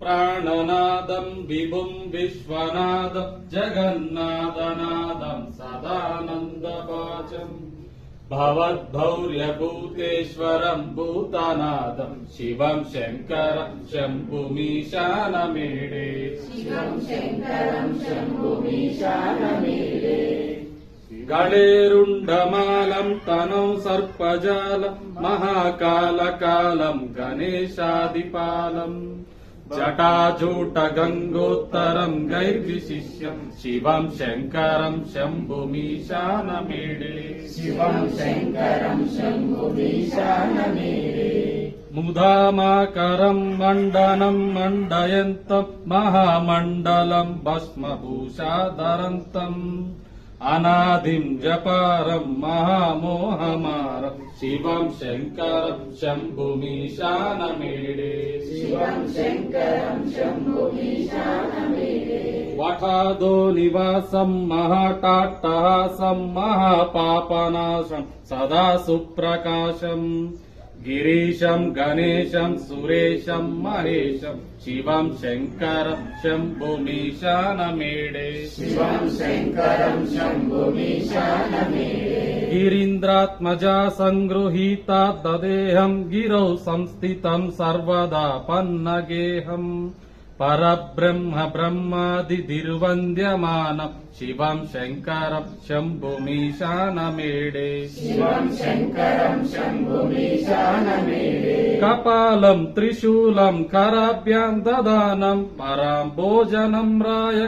ప్రాణనాదం విభుం విశ్వనాదం జగన్నాథనాదం సదానందపాచం భవద్భౌర్యభూతేశ్వరం భూతనాదం శివం శంకరం శంభుమీశానమేడే శివం శంకరం శంభుమీశానమేడే గళేరుండమాలం తనం సర్పజాలం మహాకాలకాలం గణేశాదిపాలం జటాజూట గంగోత్తరం గైర్విశిష్యం. శివం శంకరం శంభుమీశానమేడే శివం శంకరం శంభుమీశానమేడే ముదామాకరం మండనం మండయంతం. మహామండలం భస్మభూషాధరంతం అనాదిం జపారం మహామోహమారం. శివం శంకరం శంభుమీశానమేడే శివం శంకరం శంభుమీశానమేడే వఠాదో నివాసం మహాటాట్టహాసం మహాపాపనాశం సదా సుప్రకాశం. గిరీశం గణేశం సురేశం మహేశం శివం శంకరం శంభుమీశానమేడే శివం శంకరం శంభుమీశానమేడే గిరీంద్రాత్మజా సంగృహీత దదేహం గిరౌ సంస్థితం సర్వదా పన్నగేహం పరబ్రహ్మ బ్రహ్మాది దిర్వంద్యమానం శివం శంకరం శంభుమీశానమేడే శివం శంకరం శంభుమీశానమేడే కపాలం త్రిశూలం కరాభ్యాం దదానం పరాం భోజనం రాయ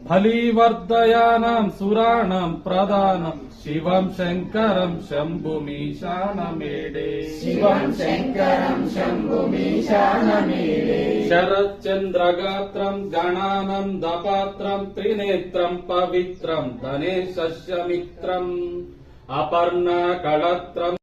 బలీవర్ధయానాం సురాణం ప్రదానం శివం శంకరం శంభుమీశానమేడే శివం శంకరం శంభుమీశానమేడే శరచంద్రగాత్రం గణానందపాత్రం త్రినేత్రం పవిత్రం ధనేశస్యమిత్రం అపర్ణ కళత్రం